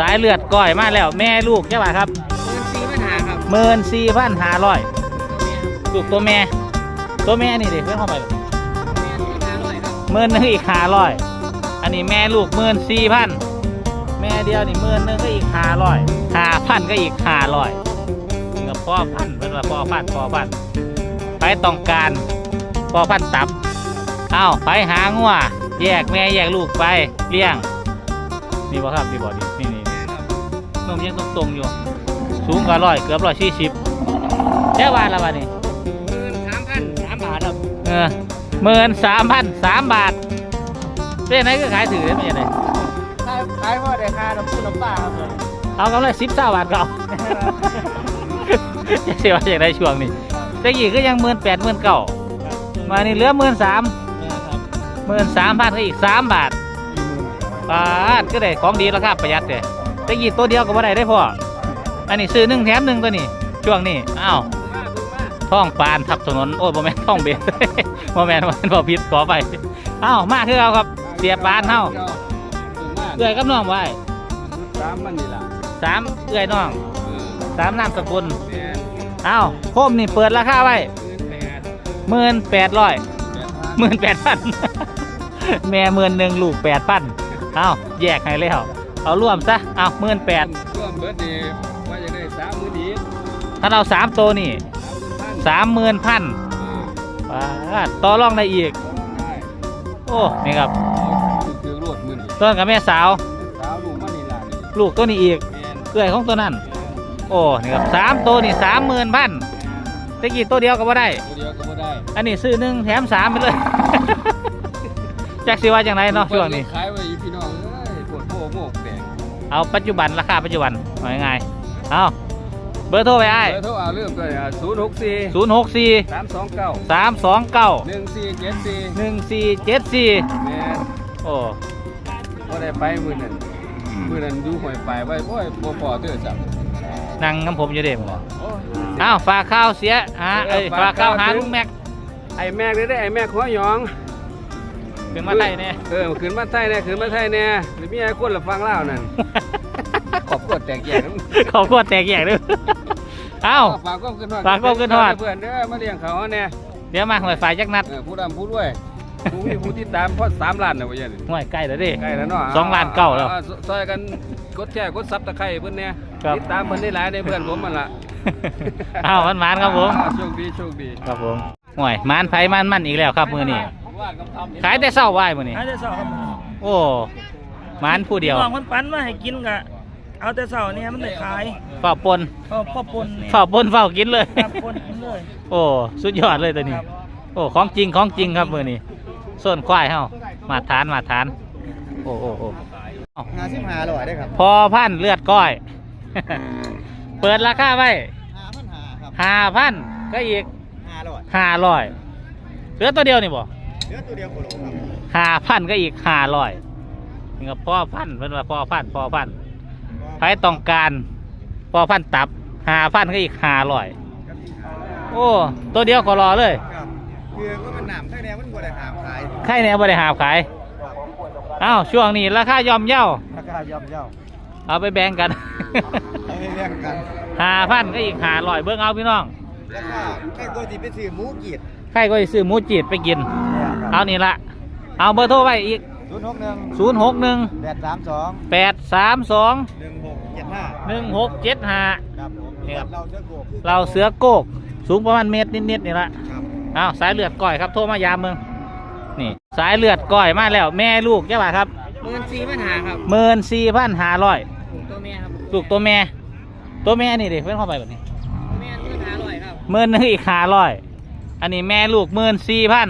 สายเลือดก้อยมาแล้ว แม่ลูกใช่ป่ะครับเงินสี่ปัญหาครับหมื่นสี่พันห้าร้อยลูกตัวแม่ ตัวแม่นี่ดิเพื่อนเข้าไปแม่สี่ห้าร้อยครับหมื่นหนึงอีกห้าร้อยอันนี้แม่ลูกหมื่นสี่พันแม่เดียวนี่หมื่นหนึงก็อีกห้าร้อยห้าพันก็อีกห้าร้อยนี่ก็พ่อพันธุ์เพื่อนว่าพ่อพันธุ์พ่อพันธุ์ไปต้องการพ่อพันธุ์ตับเอ้าไปหางัวแยกแม่แยกลูกไปเลี้ยงนี่บ่ครับนี่บ่ดินี่ นี่แม่ครับนมยังตรงๆอยู่ สูงกว่าร้อยเกือบร้อยสี่สิบแจ้วานละบาทนี่หมื่นสามพันสามบาทครับเออหมื่นสามพันสามบาทเป็นไหนก็ขายถือได้ไหมยังไงขายขายพ่อเด็กค่าน้ำพุน้ำปลาครับผมเอากำไรสิบเก้าบาทก็เอาจะเสียว่าอย่างไรช่วงนี้แต่กี่ก็ยังหมื่นแปดหมื่นเก้ามานี่เหลือหมื่นสามแม่ครับหมื่นสามพันก็อีกสามบาทบาทก็ได้ของดีราคาประหยัดเลย แต่กี่ตัวเดียวก็บ่ได้ได้พออันนี้ซื้อหนึ่งแถมหนึ่งตัวนี้ ช่วงนี้ อ้าวมาบุญมาท่องปานทับถนน โอ้ยบ่แม่นท่องเบสบ่แม่นบ่แม่นบ่ผิดขอไปเอ้ามาคือเอาครับ เสียปานเฮาบุญมาเอื้อยกับน้องไว้สามมันนี่ล่ะสามเอื้อยน้องเออสามนามสกุลแม่เอ้าโคมนี่เปิดราคาไว้หมื่นแปด18,000แปดพัน18,000แม่หมื่นหนึ่งลูก8,000เอ้าแยกให้แล้ว เอาร่วมซะ เอา18,000ร่วมเบิร์ดดีว่าจะได้สามหมื่นดีถ้าเราสามตัวนี่สามหมื่นพัน30,000เออปาดต่อรองได้อีกได้โอ้ นี่ครับคือคือรวดหมื่นอีกต้นกับแม่สาวสาวลูกมันนี่ล่ะนี่ลูกตัวนี้อีกแม่นเอื้อยของตัวนั้น โอ้ นี่ครับสามตัวนี่สามหมื่นพันตะกี้ตัวเดียวก็บ่ได้ตัวเดียวก็บ่ได้ อันนี้ซื้อหนึ่งแถมสามไปเลย จักสิว่าจังไรเนาะช่วงนี้ขายไว้ เอาปัจจุบันราคาปัจจุบันเอาง่ายๆเอาเบอร์โทรไปไอ้เบอร์โทรเอาเรื่องก็ศูนย์หกสี่ศูนย์หกสี่สามสองเก้าสามสองเก้าหนึ่งสี่เจ็ดสี่หนึ่งสี่เจ็ดสี่แม่นโอ้บ่ได้ไปมื้อนั้นมื้อนั้นอยู่ห้วยปลายไว้บ่บ่พอเด้อจับนั่งกับผมอยู่เด้มโอ้ยอ้าวฝากข้าวเสียฮะเอ้ยฝากข้าวหาลุงแม็กไอ้แม่ได้ได้ไอ้แม่หัวหยอง เป็นมาไทยเนี่ยเออขึ้นมาไทยแน่ขึ้นมาไทยแน่หรือมีไอ้คนละฟังเล่านั่นขอบกดแตกแยกขอบคุณแตกแยกด้วยเอ้าฝากความขึ้นฮอดฝากความขึ้นฮอดเพื่อนเด้อมาเลี้ยงเขาแน่เดี๋ยวมาหน่อยฝ่ายจักนัดผู้ดำผู้รวยผู้มีผู้ติดตามพอสามล้านนะว่าอย่างนี้ห่วยใกล้แล้วดิใกล้แล้วเนาะสองล้านเก้าแล้วซอยกันกดแชร์กดซับตะไคร้เพิ่อนเนี่ยติดตามเพิ่นได้หลายในเพื่อนผมมันละอ้าวมันมานครับผมโชคดีโชคดีครับผมห่วยมานไผมานมันอีกแล้วครับมือนี้ ขายแต่เศร้าไหวมือนี้เอาแต่เสาร์ครับโอ้มานผู้เดียวน้องมันปั้นมาให้กินกะเอาแต่เสาร์นี่มันได้ขายเฝ้าปนพ่อพ่อปนนี่เฝ้าปนเฝ้ากินเลย ครับปนกินเลย โอ้สุดยอดเลยตัวนี้โอ้ของจริงของจริงครับมือนี้ส้นควายเฮามาทานมาทาน โอ้โอ้โอ้หาสิบหาร้อยได้ครับพอพันเลือดก้อย เปิดราคาไว้หาพันหาครับห้าพันก็อีกหาร้อยห้าร้อยเหลือตัวเดียวนี่บ่ เหลือตัวเดียวโคโลครับห้าพันก็อีกห้าร้อยนี่ก็พ่อพันธุ์เพิ่นว่าพ่อพันธุ์พ่อพันธุ์ใครต้องการพ่อพันธุ์ตับห้าพันก็อีกห้าร้อยโอ้ตัวเดียวก็รอเลยครับคือก็มันหนามข้างในมันบ่ได้หามขายใครแน่บ่ได้หาบขายอ้าวช่วงนี้ราคาย่อมเย่าราคาย่อมเย่าเอาไปแบ่งกัน เอาให้เลี้ยงกันห้าพันก็อีกห้าร้อยเบิ่งเอาพี่น้อง แล้วก็ใครตัวที่ไปซื้อหมูกีดใครก็สิซื้อหมูจีดไปกิน เอานี่ละเอาเบอร์โทรไว้อีก ศูนย์หกหนึ่ง0 6 1 แปดสามสอง8 3 2 หนึ่งหกเจ็ดห้า1 6 7 5 ครับผมนี่ครับ เราเชื่อโกบเราเสือโกก สูงประมาณเมตรนิดๆนี่ละครับเอาสายเลือดก้อยครับโทรมายามเมืองนี่ สายเลือดก้อยมาแล้ว แม่ลูกใช่ป่ะครับหมื่นสี่ปัญหาครับหมื่นสี่พันห้าร้อยตัวแม่ครับลูกตัวแม่ ตัวแม่นี่ดิเพื่อนเข้าไปแบบนี้แม่หมื่นห้าร้อยครับหมื่นหนึงอีกห้าร้อยอันนี้แม่ลูกหมื่นสี่พัน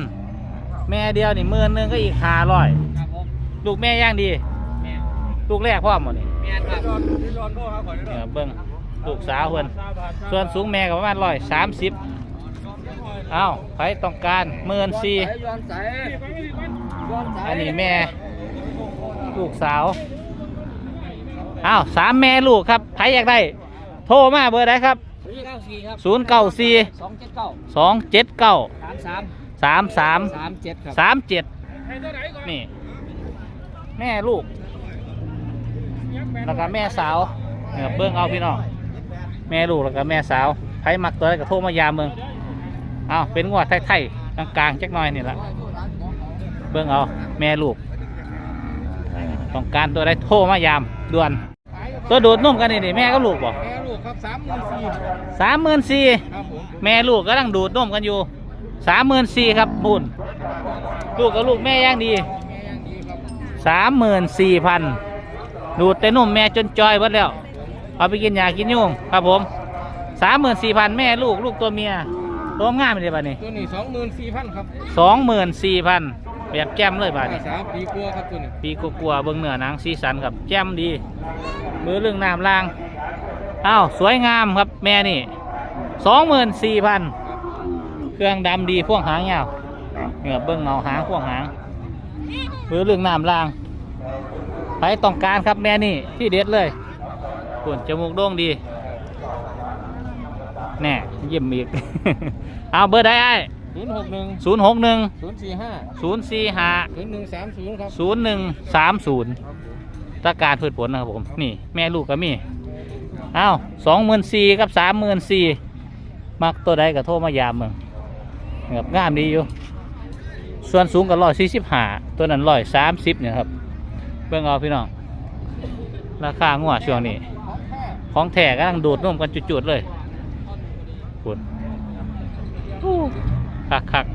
แม่เดียวนี่หมื่นหนึงก็อีกห้าร้อยครับผมลูกแม่ย่างดี แม่ลูกแรกพ่อหมดนี่แม่ครับเนี่ยเบิ้งลูกสาวเพิ่นส่วนสูงแม่ก็ประมาณร้อยสามสิบเอ้าใครต้องการหมื่นสี่ย้อนสายย้อนสายอันนี้แม่ ลูกสาวเอ้าสามแม่ลูกครับใครอยากได้ โทรมาเบอร์ใดครับเก้าสี่ครับศูนย์เก้าสี่สองเจ็ดเก้าสองเจ็ดเก้าสามสาม สามสามสามเจ็ดครับสามเจ็ดนี่ แม่ลูก แล้วก็แม่สาวเนี่ยเบิ้งเอาพี่น้องแม่ลูกแล้วก็แม่สาวไผมักตัวอะไรก็โทรมายามเมืองเอาเป็นงวดไทยๆกลางๆจักหน่อยนี่ละเบิ้งเอาแม่ลูกต้องการตัวใดโทรมายามด่วน ตัวดูดนุ่มกันนี่นี่แม่ก็ลูกบ่แม่ลูกครับสามหมื่นสี่สามหมื่นสี่ครับผมแม่ลูกก็ตั้งดูดนมกันอยู่ สามหมื่นสี่ครับบุญลูกกับลูกแม่ย่างดีแม่ยังดีครับสามหมื่นสี่พันดูดแต่นมแม่จนจอยหมดแล้ว เอาไปกินยากินยุงครับผมสามหมื่นสี่พันแม่ลูกลูกตัวเมียตัวงามเลยบ้านี้ตัวนี้สองหมื่นสี่พันครับสองหมื่นสี่พันแบบแจ่มเลยบ้านี้สามปีกลัวาครับตัวนี้ปีกลัวาๆเบิ้งเนื้อหนังสีสันครับแจ่มดี มือเรื่องน้ำล่างอ้าวสวยงามครับแม่นี่สองหมื่นสี่พัน เครื่องดำดีพ่วงหางยาวเหงือเบิ้งเงาหางพ่วงหางหรือเรื่องน้ำล่างใครต้องการครับแม่นี่ที่เด็ดเลยปวดจมูกโด่งดีแน่เยี่ยมอีก เอาเบอร์ได้ไอ้ศูนย์หกหนึ่งศูนย์หกหนึ่งศูนย์สี่ห้าศูนย์สี่ห้าศูนย์หนึ่งสามศูนย์ครับศูนย์หนึ่งสามศูนย์ตะการพืชผลนะครับผม นี่แม่ลูกก็มีเอาสองหมื่นสี่กับสามหมื่นสี่มักตัวใดก็โทรมายามมึง แบบงามดีอยู่ ส่วนสูงก็ร้อยสี่สิบห้าตัวนั้นร้อยสามสิบเนี่ยครับเบิ่งเอาพี่น้องราคางัวช่วงนี้ ของแท้กำลังดูดนมกันจุดๆเลยคุณคักคัก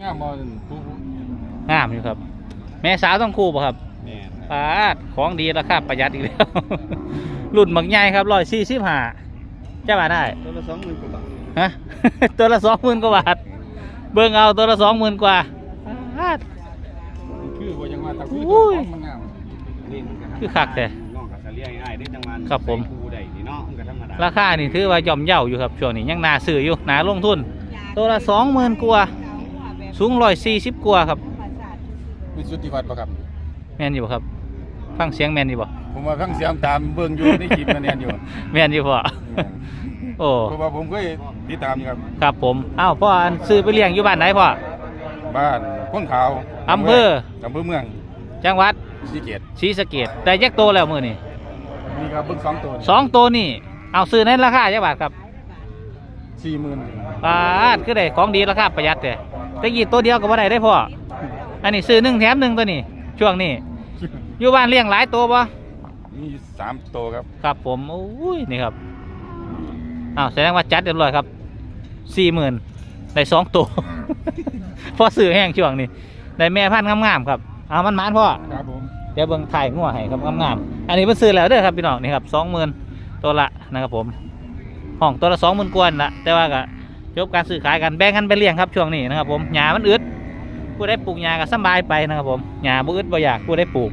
งามบอลผู้ๆงามอยู่ครับ แม่สาวต้องคู่ป่ะครับแม่ปาดของดีราคาประหยัดอีกแล้ว รุ่นบักใหญ่ครับร้อยสี่สิบห้าจะบาทได้ตัวละสองหมื่นกว่าบาท ฮะตัวละสองหมื่นกว่าบาท เบิ่งเอาตัวละสองหมื่นกว่าปาดคือว่ายังว่าตะคืออุ้ยมันงามนี่มันก็ทำคือคักแต่น้องก็จะเลี้ยงง่ายได้จังมันครับผมใส่คู่ได้นี่เนาะมันก็ธรรมดาราคานี่ถือว่าย่อมเย่าอยู่ครับช่วงนี้ยังนาซื้ออยู่นาลงทุน ตัวละสองหมื่นกว่าสูงร้อยสี่สิบกว่าครับมีสุทธิวัฒน์ปะครับ แม่นอยู่บ่ครับ ฟังเสียงแม่นอยู่บ่ผมว่าฟังเสียงตามเบิ่งอยู่ในคลิปนั่นเองอยู่ แม่นอยู่พ่อ โอ้เพราะว่าผมเคยติดตามอยู่ครับ ครับผมอ้าวพ่ออันซื้อไปเลี้ยงอยู่บ้านไหนพ่อบ้านพ้นขาวอำเภออำเภอเมือง จังหวัดสีเกตศรีสะเกดแต่แยกโตแล้วมือนี่มีครับเบิ่งสองตัวสองตัวนี่เอาซื้อในราคาจักบาทครับสี่หมื่นบาทคือได้ของดีราคาประหยัดแต่ตะกี้ตัวเดียวก็บ่ได้ได้พ่ออันนี้ซื้อหนึ่งแถมหนึ่งตัวนี้ช่วงนี้อยู่บ้านเลี้ยงหลายตัวบ่มีสามตัวครับ ครับผมโอ้ยนี่ครับ อ้าวแสดงว่าจัดเรียบร้อยครับสี่หมื่นได้สองตัว พอซื้อแห้งช่วงนี้ได้แม่พันธุ์งามๆครับเอามันมานพ่อครับผมเดี๋ยวเบิ่งถ่ายงัวให้ครับงามๆอันนี้เพิ่นซื้อแล้วเด้อครับพี่น้องนี่ครับสองหมื่นตัวละนะครับผมห้องตัวละสองหมื่นกว่านั่นละแต่ว่าก็จบการซื้อขายกันแบ่งกันไปเลี้ยงครับช่วงนี้นะครับผมหญ้ามันอึดผู้ได้ปลูกหญ้าก็สำบายไปนะครับผมหญ้าบ่อึดบ่อยากผู้ได้ปลูก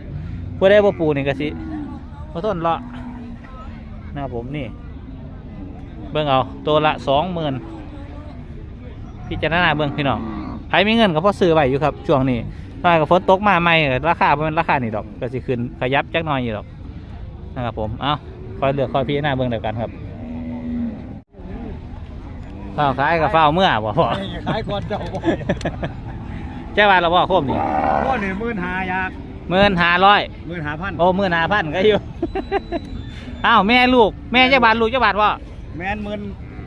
ผู้ได้บ่ปลูกนี่ก็สิบ่ทนเลาะนะครับผมนี่เบิ่งเอาตัวละสองหมื่นพิจารณาเบิ่งพี่น้องใครมีเงินก็พอซื้อไว้อยู่ครับช่วงนี้ถ้ากับฝนตกมาใหม่ก็ราคาเป็นราคานี่ดอกก็สิขึ้นขยับจักหน่อยอยู่ดอกนะครับผมเอาคอยเลือกคอยพิจารณาเบิ่งเดียวกันครับเฝ้าขายกับเฝ้าเมื่อบ่พ่อขายก่อนเจ้าบ่เจ้าว่าเราบ่โคมนี่พ่อนี่หมื่นหายากหมื่นห้าร้อยหมื่นหาพันโอ้หมื่นห้าพันก็อยู่อ้าวแม่ลูกแม่เจ้าบาทลูกเจ้าบาทพ่อ แมนหมื่น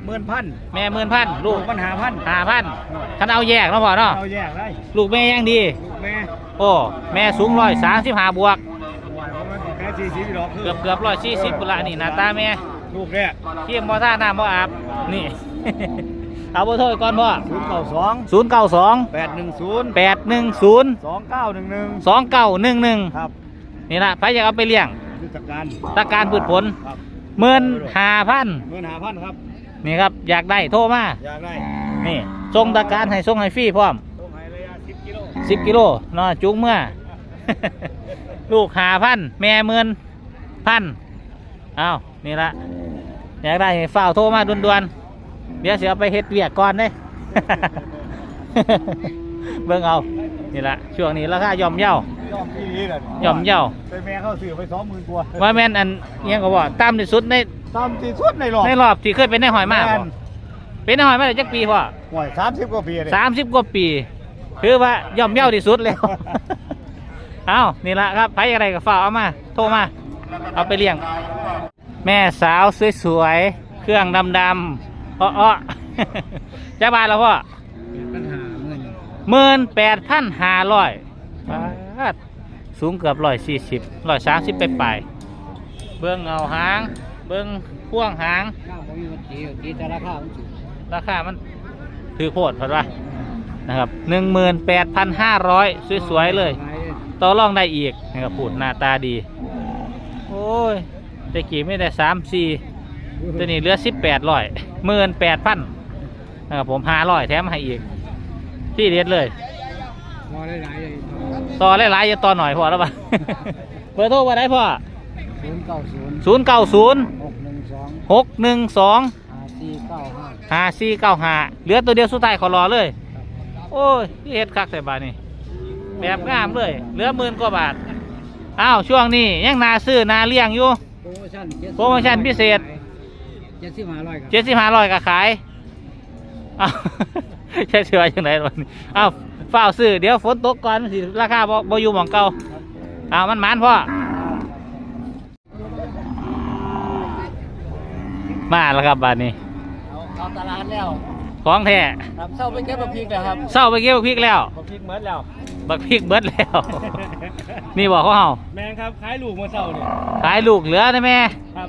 หมื่นพันแม่หมื่นพันลูกปัญหาพันห้าพันคันเอาแยกเนาะพ่อเนาะเราแยกได้ลูกแม่ยังดี ลูกแม่โอ้แม่สูงร้อยสามสิบห้าบวกหวานประมาณสิบแปดสี่สิบดอกเกือบเกือบร้อยสี่สิบปุนละนี่หน้าตาแม่ลูกเนี่ยเทียมบ่ท่าน้ำบ่อาบนี่ เอาเบอร์โทรอีกก่อนพ่อศูนย์เก้าสองศูนย์เก้าสองแปดหนึ่งศูนย์แปดหนึ่งศูนย์สองเก้าหนึ่งหนึ่งสองเก้าหนึ่งหนึ่งครับนี่ละใครอยากเอาไปเลี้ยงยุทธการตะการพืชผลครับ หมื่นห้าพันหมื่นหาพันครับ นี่ครับอยากได้โทรมาอยากได้นี่ส่งตะการให้ส่งให้ฟรีพร้อมต้องให้ระยะสิบกิโลสิบกิโลเนาะจุงเมื่อ ลูกหาพันแม่หมื่นพันเอานี่ละอยากได้ให้ฝ้าวโทรมาด่วนๆเดี๋ยวเสียไปเฮ็ดเวียกก่อนเด้ เบิ่งเอานี่ละช่วงนี้ราคาย่อมเยา ย่อมที่นี้เลยย่อมเยาไปแม่เข้าสื่อไปสองหมื่นกว่าว่าแม่นอันเอียงก็บอกตามที่สุดในตามที่สุดในหลอกในรอบที่เคยเป็นในหอยมากแม่นเป็นในหอยมาได้จักปีพ่อห่วยสามสิบกว่าปีเลยสามสิบกว่าปีถือว่าย่อมเยาที่สุดแล้ว เอานี่ละครับไผอะไรกับฝ้ากเอามา โทรมา เอาไปเลี้ยง แม่สาวสวยๆเครื่องดำๆอ้อๆจ้าบานแล้วพ่อปัญหาเงินหมื่นแปดพันห้าร้อย สูงเกือบร้อยสี่สิบร้อยสามสิบไปปเบื้องเงาหาง เบื้องพ่วงหาง ข้าวผมมีวันตีตีแต่ราคามันสูงราคามันถือโพดเพราะว่านะครับหนึ่งหมื่นแปดพันห้าร้อยสวยๆเลย ต่อรองได้อีกนะครับพูดหน้าตาดี โอ้ยตะกี้ไม่ได้สามสี่ตัวนี้เหลือสิบแปดร้อยหมื่นแปดพันนะครับผมห้าร้อยแถมให้อีก ที่เด็ดเลย รอได้หลายเลยต่อหลายๆอย่าต่อหน่อยพอแล้วป่ะ เบอร์โทรมาได้พ่อศูนย์เก้าศูนย์ศูนย์เก้าศูนย์หกหนึ่งสองหกหนึ่งสองห้าสี่เก้าห้าห้าสี่เก้าห้าเหลือตัวเดียวสุดท้ายขอรอเลย โอ้ยที่เฮ็ดคักแต่บาทนี่แบบงามเลย เหลือหมื่นกว่าบาท อ้าวช่วงนี้ยังนาซื้อนาเลี้ยงอยู่ โปรโมชั่นโปรโมชั่นพิเศษ เจ็ดสิบห้าร้อยครับเจ็ดสิบห้าร้อยก็ขาย อ้าว ใช่เชื่อยังไงวันนี้อ้าวเฝ้าวซื้อเดี๋ยวฝนตกก่อนสิราคาบ่บ่อยู่หมองเก่าอ้าวมันหมานพ่อมาแล้วครับบาทนี้เอาเอาตลาดแล้วของแท้ครับเศร้าไปเก็บบักพริกแล้วครับเศร้าไปเก็บบักพริกแล้วผมพริกเมิดแล้วบักพริกเบิดแล้ว นี่บอกเขาเฮาแมงครับขายลูกเมื่อเช้าเนี่ยขายลูกเหลือได้ไหมครับ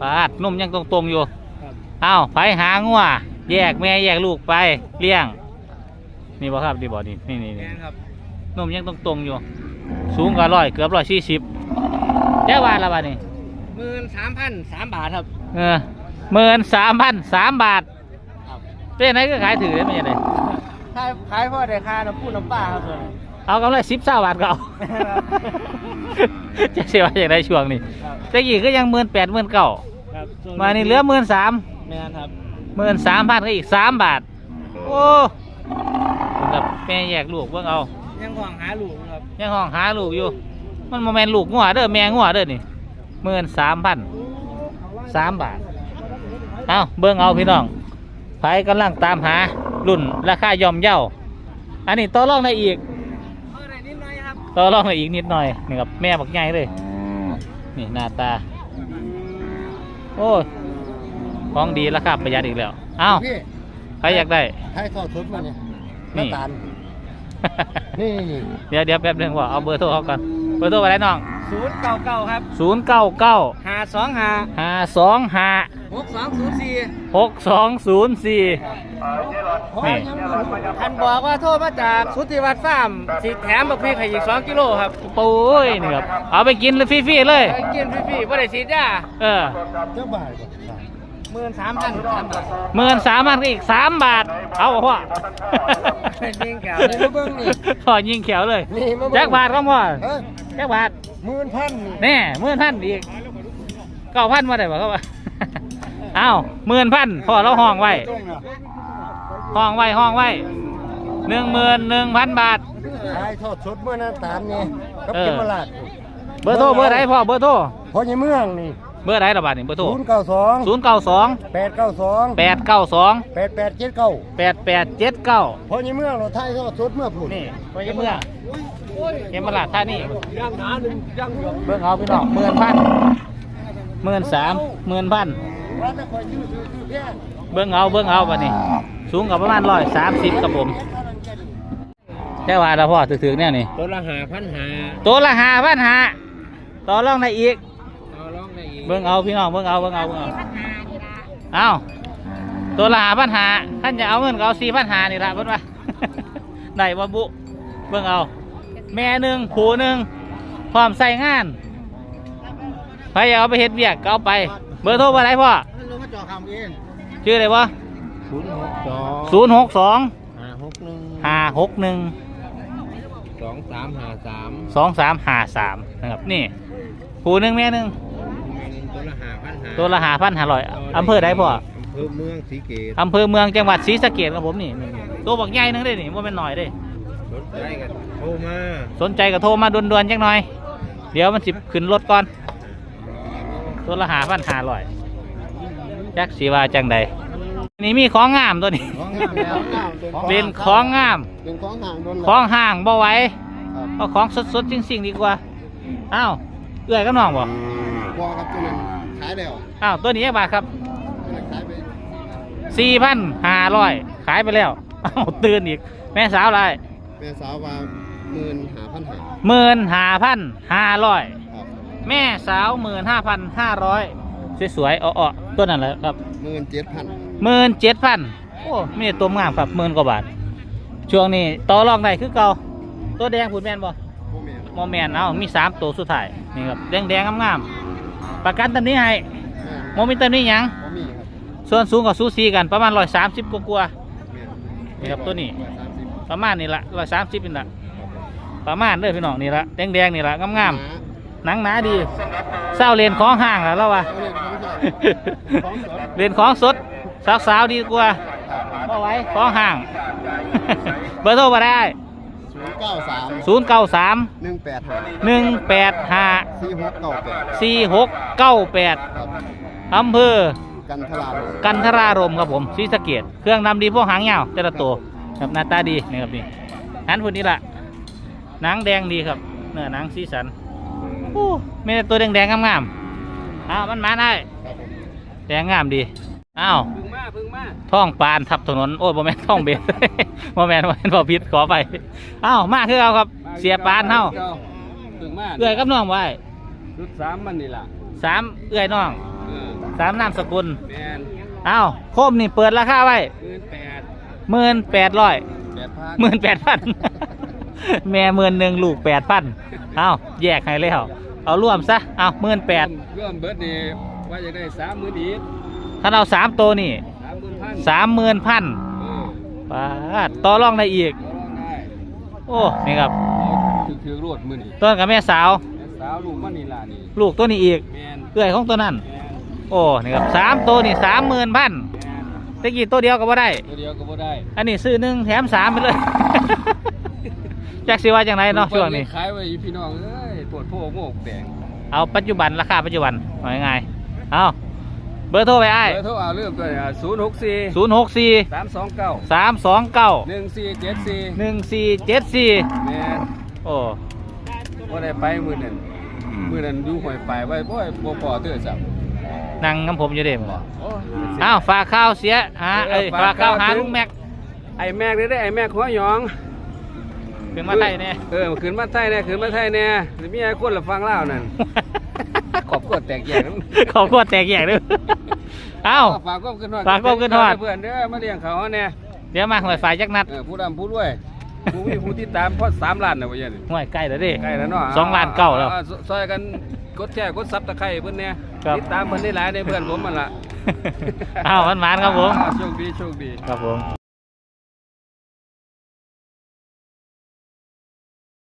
ปาดนุ่มยังตรงๆอยู่ครับอ้าวไปหางัวแยกแม่แยกลูกไปเลี้ยง นี่บอกครับนี่บอกนี่นี่นี่แมนี่งครับนุ่มยังตรงๆอยู่ สูงกว่าร้อยเกือบร้อยสี่สิบแจ้วานละบาทนี่หมื่นสามพันสามบาทครับ เออหมื่นสามพันสามบาทครับ เป็นไหนก็ขายถือได้ไหมยังไงขายขายพ่อได้ค่าน้ำปูน้ำปลาครับส่วน เอากำไรสิบเศร้าบาทก็เอาจะเสียว่าอย่างไรช่วงนี้ครับแต่กี่ก็ยังหมื่นแปดหมื่นเก้าครับส่วมานี่เหลือหมื่นสามแมงครับหมื่นสามพันก็อีกสามบาท โอ้กับ แม่แยกลูกเบิ่งเอายังห่วงหาลูกครับยังห้องหาลูกอยู่ มันโมแมนลูกงัวเด้อแม่งัวเด้อนี่หมื่นสามพันสามบาทเอาเบิ่งเอาพี่น้องไผกำลังตามหารุ่นราคาย่อมเย่าอันนี้ต่อรองได้อีกเออได้นิดหน่อยครับต่อรองได้อีกนิดหน่อยนี่กับแม่บักใหญ่เลยนี่หน้าตา โอ้ยของดีราคาประหยัดอีกแล้วเอ้าพี่ใครอยากได้ ให้ทอดทุนมาเนี่ยนี่ น้ำตาล นี่นี่เดี๋ยวเดี๋ยวแป๊บหนึงว่าเอาเบอร์โทรเขาก่อนเบอร์โทรอะไรน้องศูนย์เก้าเก้าครับศูนย์เก้าเก้าหาสองหาห้าสองห้าหกสองศูนย์สี่หกสองศูนย์สี่ นี่ ท่านบอกว่าโทษมาจากสุทธิวัฒน์ฟาร์มสิแถมบักพริกให้อีกสองกิโลครับปุ้ยนี่ครับเอาไปกินเลยฟรีๆเลย ไปกินฟรีๆไม่ได้ฉีดยาเออ เจ้าบ่ายก่อน หมื่นสามพันสามบาทเมื่นสามพันก็อีกสามบาท เอาพ่อยิงแก้วนี่มาเบิ้งนี่พ่อยิงแขวเลยนี่มาเบิ้งแจ็คบาทครับพ่อเอ้ยแจ็คบาทหมื่นพันนี่แน่หมื่นพันอีกเก้าพันมาได้บ่ครับว่าอ้าวหมื่นพันพ่อเราห้องไว้ห้องไว้ห้องไว้หนึ่งหมื่นหนึ่งพันบาท ขายทอดสดเมื่อน้ำตาลนี่กับเออ เก็บมาลาดเบอร์โทรเบอร์ไหนพ่อเบอร์โทรพอในเมืองนี่ เบอร์ไหนระบาดนี่เบอร์โทรศูนย์เก้าสองศูนย์เก้าสองแปดเก้าสองแปดเก้าสองแปดแปดเจ็ดเก้าแปดแปดเจ็ดเก้าพอในเมืองเราไทยทอดสดเมื่อพูดนี่ไปเมื่อเกมมาลาดท่านี่ย่างหนาหนึ่งย่างเดียวเบิ่งเอาพี่น้องหมื่นพันหมื่นสามหมื่นพันร้านจะคอยยืดซื้อซื้อแพงเบิ่งเอาเบิ่งเอาบัดนี้ สูงกับประมาณร้อยสามสิบกับผมแค่ว่าเราพ่อถือๆเนี่ยนี่ตัวละหาพันหาตัวละหาพันหาต่อรองได้อีก เอาลองได้อีกเบิ่งเอาพี่น้องเบิ่งเอาเบิ่งเอาเบิ่งเอาเอาตัวละหาพันหาท่านจะเอาเงินก็เอาสี่พันหานี่ละเพิ่นว่าได้บ่บุเบิ่งเอา แม่หนึ่งผูหนึ่งพร้อมใส่งานใครอยากเอาไปเฮ็ดเวียกก็เอาไป เบอร์โทรเบอร์ไหนพ่อลงมาจอคำเองชื่ออะไรวะศูนย์หกสองศูนย์หกสองห้าหกหนึ่งห้าหกหนึ่งสองสามห้าสามสองสามห้าสามนะครับนี่ผูหนึ่งแม่หนึ่ง ตัวละหาพันห้าร้อยอำเภอใดพ่ออำเภอเมืองศรีเกตอำเภอเมืองจังหวัดศรีสะเกษครับผมนี่นี่ตัวบักใหญ่หนึงเด้นี่ว่าเป็นหน่อยเด้รถใจกันโทรมาสนใจก็โทรมาด่วนๆจังหน่อย เดี๋ยวมันสิขึ้นรถก่อน ตัวละหาพันห้าร้อยจักสีว่าจังใดนี่มีของงามตัวนี้ ของงามแล้วเป็นของงาม เป็นของห่างโดนของห่างบ่ไหว้ครับเอาของสดๆจริงๆดีกว่า อ้าวเอื้อยกับน้องบ่ บอครับตัวนั้น ขายแล้วอ้าวตัวนี้กี่บาทครับตัวนั้นขายไปสี่พันห้าร้อยขายไปแล้วอ้าวตื่นอีก แม่สาวอะไรแม่สาวว่าหมื่นหาพันหาหมื่นห้าพันห้าร้อยครับแม่สาวหมื่นห้าพันห้าร้อยสวยๆอ้อๆตัวนั้นแหละครับ หมื่นเจ็ดพันหมื่นเจ็ดพันโอ้ไม่ได้ตัวงามครับหมื่นกว่าบาท ช่วงนี้ต่อรองได้คือเก่าตัวแดงผุดแมนบ่โมเมนโมแมนเอามีสามตัวสุดท้ายนี่ครับแดงแดงๆงามๆ ประกันตันนี้ให้โมมีตันนี้หยังโมมีครับส่วนสูงกับสูสีกันประมาณร้อยสามสิบกว่าแม่นนี่ครับตัวนี้ สามสิบๆประมาณนี่ละร้อยสามสิบนี่ละประมาณเด้อพี่น้องนี่ละแดงแดงๆนี่ละงามๆหนังหนาดีเศร้าเลนของห่างแล้วเราวะเอาเรียนของสด เรียนของสดสาวๆดีกว่าบ่ไหว้ของห่าง เบอร์โทรมาได้ ศูนย์เก้าสามศูนย์เก้าสามหนึ่งแปดห้าหนึ่งแปดห้าสี่หกเก้าแปดสี่หกเก้าแปดครับอำเภอกันทลาโรกันทรารมครับผมศรีสะเกดเครื่องดำดีพวกหางยาวแต่ละตัวครับหน้าตาดีนี่ครับนี่หันพวกนี้ละหนังแดงดีครับเนื้อหนังสีสันโอ้มีแต่ตัวแดงๆงามๆอ้าวมันมาได้ครับผมแดงงามดีอ้าวพึ่ง มาพึ่งมาท่องปานทับถนนโอ้ยบ่แม่นท่องเบสบ่แม่นบ่แม่นบ่ผิดขอไปอ้าวมาคือเอาครับ เสียปานเฮาพึ่งมาเอื้อยกับน้องไว้ชุดสามมันนี่ล่ะสามเอื้อยน้องเออสามนามสกุลแมนอ้าวโคมนี่เปิดราคาไว้หมื่นแปดหมื่นแปดร้อยแปดพันหมื่นแปดพันแม่หมื่นหนึ่งลูกแปดพันอ้าวแยกให้แล้วเอาร่วมซะอ้าวหมื่นแปดเริ่มเบิร์ดนี่ว่าจะได้สามหมื่นอีกถ้าเอาสามตัวนี่สามหมื่น พันสามหมื่นพันเออปาดต่อรองได้อีกก็ร้องได้โอ้ นี่ครับถือถือรวดมือนี่ต้นกับแม่สาว แต่สาวลูกมันนี่ล่ะนี่ลูกตัวนี้อีกแมนเอื้อยของตัวนั้น แมนโอ้ นี่ครับสามตัวนี่สามหมื่นพันแมนตะกี้ตัวเดียวก็บ่ได้ ตัวเดียวก็บ่ได้อันนี้ซื้อหนึ่งแถมสามไปเลย จักสิว่าจังไรเนาะช่วงนี้ ขายไว้พี่น้องเอ้ยปวดโพกโมกแดงเอาปัจจุบันราคาปัจจุบันว่าง่ายๆเอา เบอร์โทรไปไอ้เบอร์โทรเอาเริ่มตัวเนี่ยศูนย์หกสี่ศูนย์หกสี่สามสองเก้าสามสองเก้าหนึ่งสี่เจ็ดสี่หนึ่งสี่เจ็ดสี่แมนโอ้ว่าได้ไปมือนั้นมือนั้นดูหอยไปไว้บ่อยบ่พอเตื้อสับนั่งกับผมอยู่เด้มโอ้ยอ้าวฝากข้าวเสียหาเอ้ยฝากข้าวหาลุงแม็กไอ้แม็กได้ได้ไอ้แม็กหัวหยองถึงมาไทยเนี่ยเออขืนมาไทยเนี่ยขืนมาไทยเนี่ยหรือมีไอ้คนละฟังเล่าวนั่นขอบ กดแตกแยกนั้นขอบคุณแตกแยกด้วยเอ้า ฝากก็ขึ้นฮอดฝากความขึ้นฮอด เพื่อนเด้อมาเลี้ยงเขาเนี่ยเดี๋ยวมาหน่อยฝ่ายจักนัดเออผู้ดำผู้รวยผู้มีผู้ที่ตามพอสามล้านนะวะยันห่วยใกล้แล้วดิ ใกล้แล้วเนาะสองล้านเก้าแล้วออซอยกันกดแชร์กดซับตะไคร้เพื่อนเนี่ยครับ ติดตามเพื่อนได้หลายในเพื่อนผมมันละเอ้าวมันหมานครับผม อ่าโชคดีโชคดี ครับผม